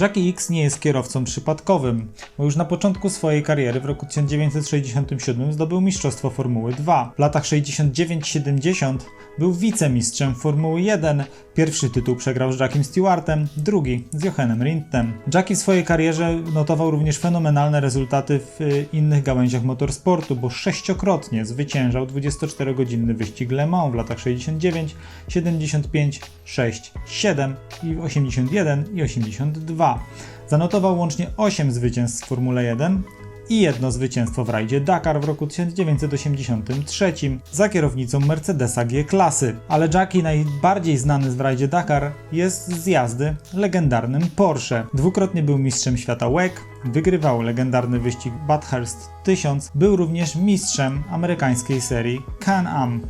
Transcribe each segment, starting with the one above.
Jackie X nie jest kierowcą przypadkowym, bo już na początku swojej kariery w roku 1967 zdobył mistrzostwo Formuły 2. W latach 69-70 był wicemistrzem Formuły 1. Pierwszy tytuł przegrał z Jackiem Stewartem, drugi z Johannem Rindtem. Jackie w swojej karierze notował również fenomenalne rezultaty w y, innych gałęziach motorsportu, bo sześciokrotnie zwyciężał 24-godzinny wyścig Le Mans w latach 69, 75, 6, 7 i 81 i 82. Zanotował łącznie 8 zwycięstw w Formule 1 i jedno zwycięstwo w rajdzie Dakar w roku 1983 za kierownicą Mercedesa G-klasy. Ale Jackie najbardziej znany w rajdzie Dakar jest z jazdy legendarnym Porsche. Dwukrotnie był mistrzem świata WEC, wygrywał legendarny wyścig Bathurst 1000, był również mistrzem amerykańskiej serii Can-Am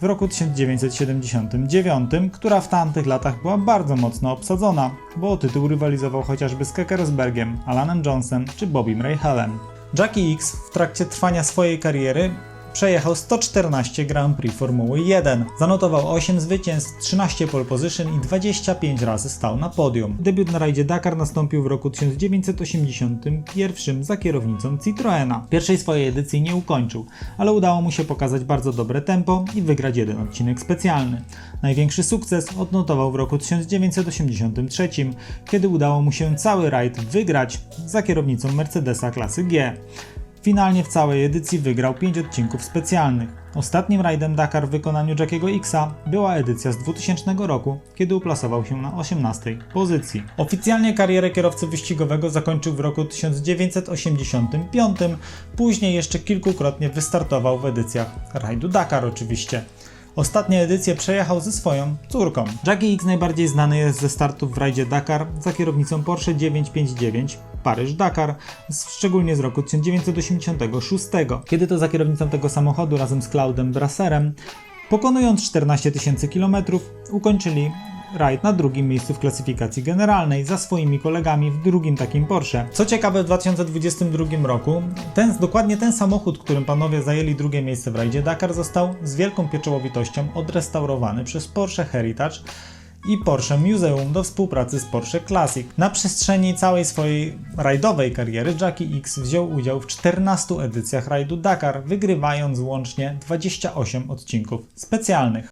w roku 1979, która w tamtych latach była bardzo mocno obsadzona, bo o tytuł rywalizował chociażby z Keke Rosbergiem, Alanem Jonesem czy Bobim Rahalen. Jackie X w trakcie trwania swojej kariery przejechał 114 Grand Prix Formuły 1. Zanotował 8 zwycięstw, 13 pole position i 25 razy stał na podium. Debiut na rajdzie Dakar nastąpił w roku 1981 za kierownicą Citroena. Pierwszej swojej edycji nie ukończył, ale udało mu się pokazać bardzo dobre tempo i wygrać jeden odcinek specjalny. Największy sukces odnotował w roku 1983, kiedy udało mu się cały rajd wygrać za kierownicą Mercedesa klasy G. Finalnie w całej edycji wygrał 5 odcinków specjalnych. Ostatnim rajdem Dakar w wykonaniu Jackiego Xa była edycja z 2000 roku, kiedy uplasował się na 18 pozycji. Oficjalnie karierę kierowcy wyścigowego zakończył w roku 1985, później jeszcze kilkukrotnie wystartował w edycjach rajdu Dakar oczywiście. Ostatnie edycje przejechał ze swoją córką. Jackie X najbardziej znany jest ze startów w rajdzie Dakar za kierownicą Porsche 959 Paryż-Dakar, szczególnie z roku 1986, kiedy to za kierownicą tego samochodu razem z Claudem Brasserem, pokonując 14 tysięcy km, ukończyli rajd na drugim miejscu w klasyfikacji generalnej za swoimi kolegami w drugim takim Porsche. Co ciekawe, w 2022 roku ten, dokładnie ten samochód, którym panowie zajęli drugie miejsce w rajdzie Dakar, został z wielką pieczołowitością odrestaurowany przez Porsche Heritage i Porsche Museum do współpracy z Porsche Classic. Na przestrzeni całej swojej rajdowej kariery Jackie X wziął udział w 14 edycjach rajdu Dakar, wygrywając łącznie 28 odcinków specjalnych.